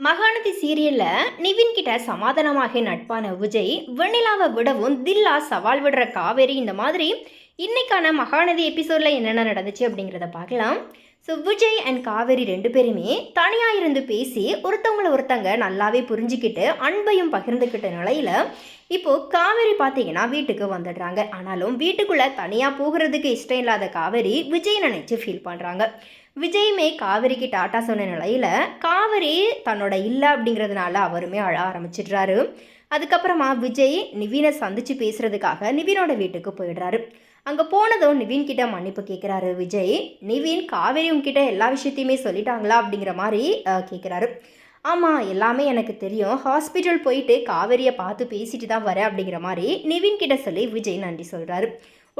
மகாநதி சீரியல்ல நிவின் கிட்ட சமாதானமாக நட்பான விஜய் வெண்ணிலாவை விடவும் தில்லா சவால் விடுற காவேரி இந்த மாதிரி இன்னைக்கான மகாநதி எபிசோட்ல என்னென்ன நடந்துச்சு அப்படிங்கிறத பார்க்கலாம். ஸோ விஜய் அண்ட் காவேரி ரெண்டு பேருமே தனியாக இருந்து பேசி ஒருத்தவங்களை ஒருத்தங்க நல்லாவே புரிஞ்சுக்கிட்டு அன்பையும் பகிர்ந்துக்கிட்ட நிலையில் இப்போது காவேரி பார்த்தீங்கன்னா வீட்டுக்கு வந்துடுறாங்க. ஆனாலும் வீட்டுக்குள்ளே தனியாக போகிறதுக்கு இஷ்டம் இல்லாத காவேரி விஜய் நினைச்சு ஃபீல் பண்ணுறாங்க விஜயுமே காவேரிக்கு டாட்டா சொன்ன நிலையில் காவேரி தன்னோட இல்லை அப்படிங்கிறதுனால அவருமே அழ ஆரம்பிச்சிடுறாரு. அதுக்கப்புறமா விஜய் நிவினை சந்திச்சு பேசுறதுக்காக நிவினோட வீட்டுக்கு போயிடுறாரு. அங்கே போனதும் நிவின் கிட்ட மன்னிப்பு கேட்குறாரு விஜய் நிவின் காவேரி உங்ககிட்ட எல்லா விஷயத்தையுமே சொல்லிட்டாங்களா? அப்படிங்கிற மாதிரி கேட்குறாரு ஆமாம் எல்லாமே எனக்கு தெரியும். ஹாஸ்பிட்டல் போயிட்டு காவேரியை பார்த்து பேசிட்டு தான் வரேன். அப்படிங்கிற மாதிரி நிவின் கிட்ட சொல்லி விஜய் நன்றி சொல்கிறாரு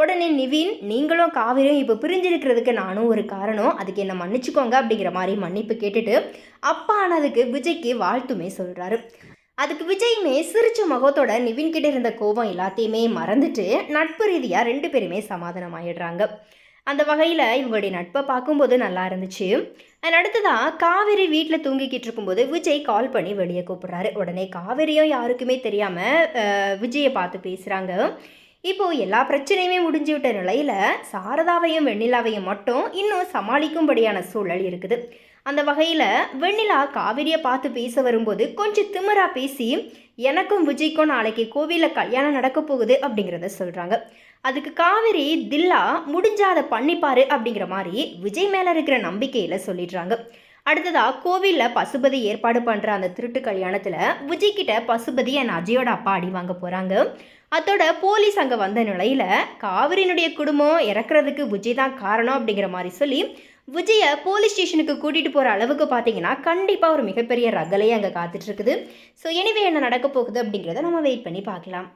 உடனே நிவின் நீங்களும் காவிரியும் இப்போ பிரிஞ்சிருக்கிறதுக்கு நானும் ஒரு காரணம். அதுக்கு என்ன மன்னிச்சுக்கோங்க அப்படிங்கிற மாதிரி மன்னிப்பு கேட்டுட்டு அப்பா ஆனதுக்கு விஜய்க்கு வாழ்த்துமே சொல்கிறாரு அதுக்கு விஜயுமே சிரிச்ச முகத்தோட நிவின் கிட்ட இருந்த கோபம் எல்லாத்தையுமே மறந்துட்டு நட்பு ரீதியாக ரெண்டு பேருமே சமாதானம் ஆயிடுறாங்க அந்த வகையில் இவங்களுடைய நட்பை பார்க்கும்போது நல்லா இருந்துச்சு. அண்ட் அடுத்ததாக காவேரி வீட்டில் தூங்கிக்கிட்டு இருக்கும்போது விஜய் கால் பண்ணி வெளியே கூப்பிட்றாரு. உடனே காவேரியும் யாருக்குமே தெரியாமல் விஜயை பார்த்து பேசுகிறாங்க இப்போது எல்லா பிரச்சனையுமே முடிஞ்சு விட்ட நிலையில் சாரதாவையும் வெண்ணிலாவையும் மட்டும் இன்னும் சமாளிக்கும்படியான சூழல் இருக்குது. அந்த வகையில் வெண்ணிலா காவிரியை பார்த்து பேச வரும்போது கொஞ்சம் திமிரா பேசி எனக்கும் விஜய்க்கும் நாளைக்கு கோவிலில் கல்யாணம் நடக்க போகுது அப்படிங்கிறத சொல்கிறாங்க அதுக்கு காவிரி தில்லா முடிஞ்சாத பண்ணிப்பாரு அப்படிங்கிற மாதிரி விஜய் மேலே இருக்கிற நம்பிக்கையில் சொல்லிடுறாங்க. அடுத்ததாக கோவிலில் பசுபதி ஏற்பாடு பண்ணுற அந்த திருட்டு கல்யாணத்தில் விஜய்கிட்ட பசுபதி என் அஜயோட அப்பா அடி வாங்க போகிறாங்க அதோட போலீஸ் அங்கே வந்த நிலையில் காவிரியினுடைய குடும்பம் இறக்குறதுக்கு விஜய் தான் காரணம் அப்படிங்கிற மாதிரி சொல்லி விஜயை போலீஸ் ஸ்டேஷனுக்கு கூட்டிகிட்டு போகிற அளவுக்கு பார்த்தீங்கன்னா கண்டிப்பாக ஒரு மிகப்பெரிய ரகலையே அங்கே காத்துட்ருக்குது ஸோ எனிவே என்ன நடக்க போகுது அப்படிங்கிறத நம்ம வெயிட் பண்ணி பார்க்கலாம்.